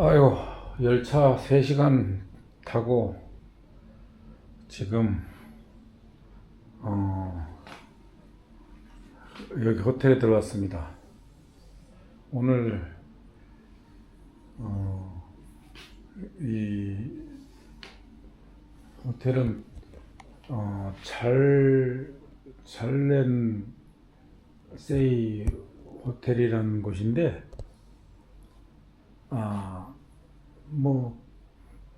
아이고, 열차 3시간 타고 지금, 어, 여기 호텔에 들어왔습니다. 오늘, 어, 이 호텔은, 어, 잘, 잘낸 세이 호텔이라는 곳인데, 아, 뭐,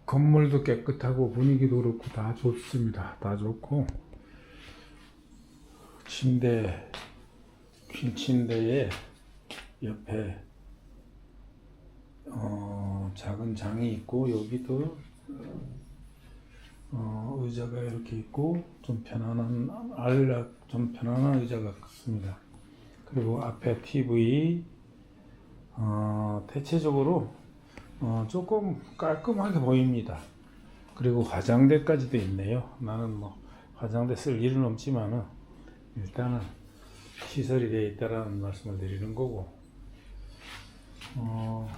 건물도 깨끗하고 분위기도 그렇고 다 좋습니다. 다 좋고, 침대, 퀸 침대에 옆에, 어, 작은 장이 있고, 여기도, 어, 의자가 이렇게 있고, 좀 편안한, 알락, 좀 편안한 의자가 있습니다. 그리고 앞에 TV, 어, 대체적으로 어, 조금 깔끔하게 보입니다. 그리고 화장대까지도 있네요. 나는 뭐 화장대 쓸 일은 없지만은 일단은 시설이 되어 있다라는 말씀을 드리는 거고 어,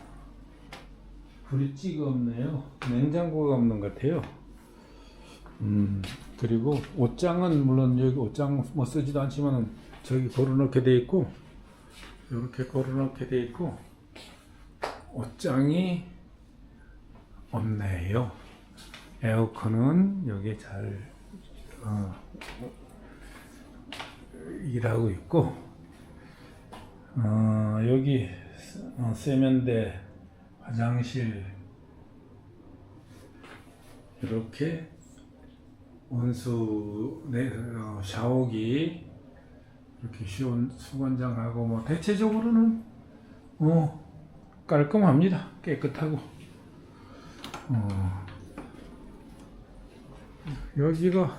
브릿지가 없네요. 냉장고가 없는 것 같아요. 음, 그리고 옷장은 물론 여기 옷장 뭐 쓰지도 않지만은 저기 걸어놓게 돼 있고 이렇게 걸어놓게 돼 있고 옷장이 없네요. 에어컨은 여기 잘 어, 일하고 있고 어, 여기 어, 세면대, 화장실 이렇게 온수 네, 어, 샤워기 이렇게 수건장하고 뭐 대체적으로는 어 깔끔합니다. 깨끗하고. 어. 여기가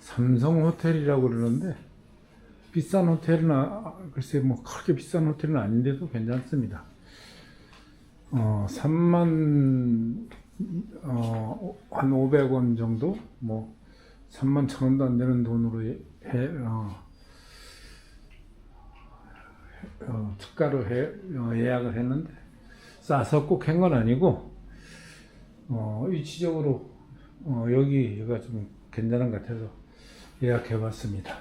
삼성 호텔이라고 그러는데 비싼 호텔은 아, 글쎄 뭐 그렇게 비싼 호텔은 아닌데도 괜찮습니다. 어 3만 어 한 500원 정도? 뭐 3만 천 원도 안 되는 돈으로 해, 어, 어, 특가로 해, 어, 예약을 했는데 싸서 꼭 한 건 아니고 어, 위치적으로 어, 여기가 좀 괜찮은 것 같아서 예약해봤습니다.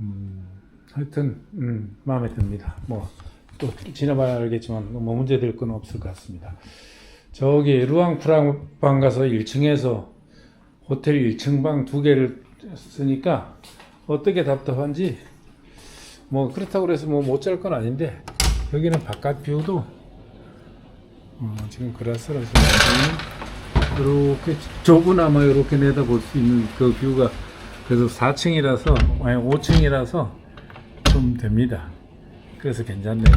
음, 하여튼 음, 마음에 듭니다. 뭐 또 지나봐야 알겠지만 뭐 문제 될 건 없을 것 같습니다. 저기 루앙프랑 가서 1층에서 호텔 1층 방 두 개를 쓰니까 어떻게 답답한지 뭐 그렇다고 그래서 뭐 못 잘 건 아닌데 여기는 바깥 뷰도 어, 지금 그라스라서 이렇게 좁으나마 이렇게 내다볼 수 있는 그 뷰가 그래서 4층이라서 아니 5층이라서 좀 됩니다. 그래서 괜찮네요.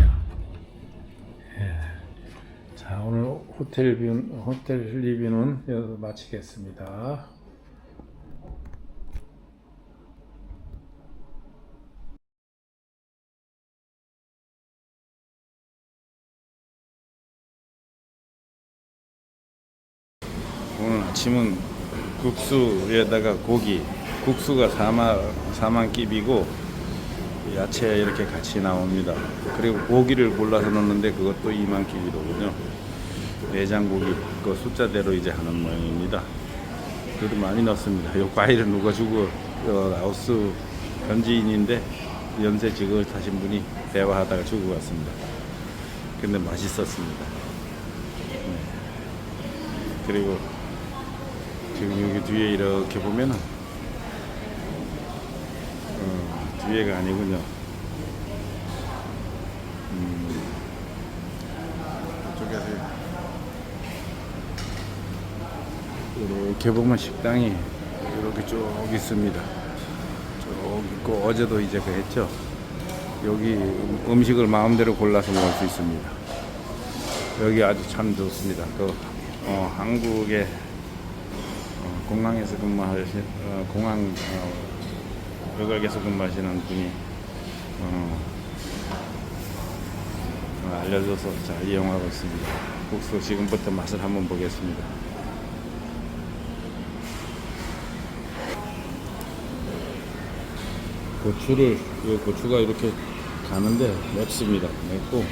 예. 자 오늘 호텔 뷰 호텔 리뷰는 여기서 마치겠습니다. 오늘 아침은 국수에다가 고기, 국수가 4만, 4만 끼비고 야채 이렇게 같이 나옵니다. 그리고 고기를 골라서 넣는데 그것도 2만 끼비로군요. 내장고기, 그 숫자대로 이제 하는 모양입니다. 그래도 많이 넣습니다. 요 과일은 누가 주고, 어, 라오스 현지인인데 연세 지긋 하신 분이 대화하다가 주고 갔습니다. 근데 맛있었습니다. 네. 그리고 지금 여기 뒤에 이렇게 보면은 어, 뒤에가 아니군요. 음, 이쪽에서 이렇게 보면 식당이 이렇게 쭉 있습니다. 쭉 있고 어제도 이제 그 했죠. 여기 음- 음식을 마음대로 골라서 먹을 수 있습니다. 여기 아주 참 좋습니다. 그 어, 한국의 어, 공항에서 근무하시 어, 공항 어, 외곽에서 근무하시는 분이 어, 어, 알려줘서 잘 이용하고 있습니다. 국수 지금부터 맛을 한번 보겠습니다. 고추를 이 고추가 이렇게 가는데 맵습니다. 맵고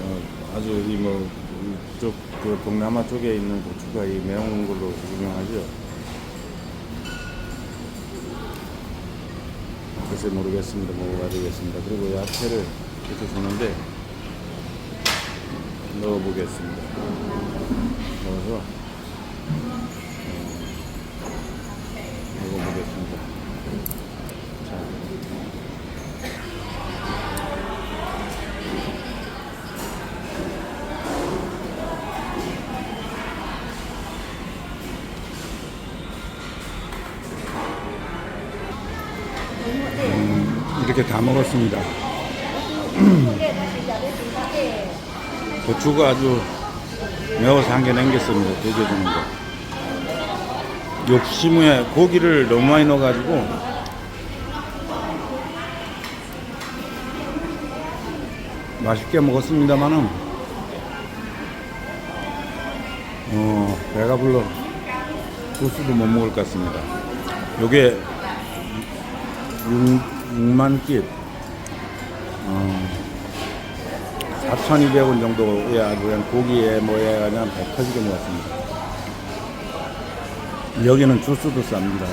어, 아주 이뭐 이쪽 그 동남아 쪽에 있는 고추가 이 매운 걸로 유명하죠. 글쎄 모르겠습니다. 먹어봐야 되겠습니다. 그리고 야채를 이렇게 주는데 넣어보겠습니다. 넣어서 이렇게 다 먹었습니다. 고추가 아주 매워서 한 개 남겼습니다. 두개 정도. 욕심에 고기를 너무 많이 넣어가지고 맛있게 먹었습니다만은 어, 배가 불러 소스도 못 먹을 것 같습니다. 요게 6만 끼 어, 4,200원 정도에 아주 그냥 고기에 뭐에 그냥 배 터지게 먹었습니다. 여기는 주스도 쌉니다.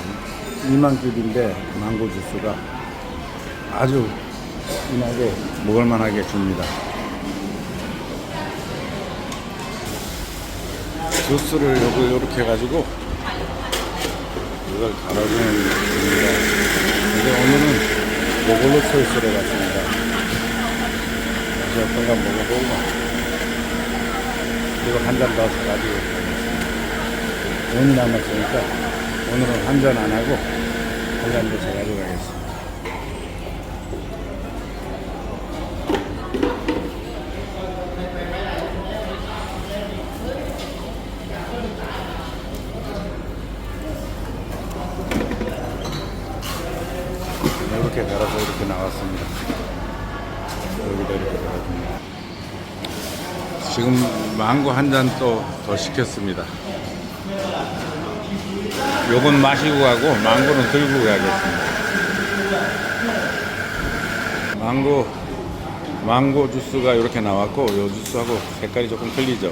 2만 깁인데 망고 주스가 아주 진하게 먹을만하게 줍니다. 주스를 요거 요렇게 해가지고 이걸 갈아주는 겁니다. 근데 오늘은 요걸로 소스를 해봤습니다. 다시 어떤가 먹어보고 이거 한잔더 가지고 가겠습니다. 돈이 남았으니까 오늘은 한 잔 안 하고 한 잔 더 사가지고 가겠습니다. 이렇게 갈아서 이렇게 나왔습니다. 여기다 이렇게 갈아줍니다. 지금 망고 한 잔 또 더 시켰습니다. 요건 마시고 가고 망고는 들고 가겠습니다. 망고 망고 주스가 이렇게 나왔고 요 주스하고 색깔이 조금 틀리죠.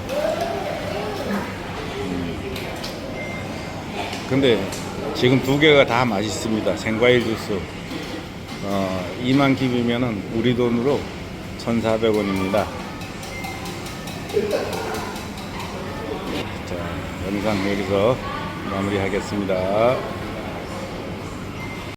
음. 근데 지금 두 개가 다 맛있습니다. 생과일 주스. 어, 2만 깁이면은 우리 돈으로 1,400원입니다. 자, 영상 여기서 마무리하겠습니다.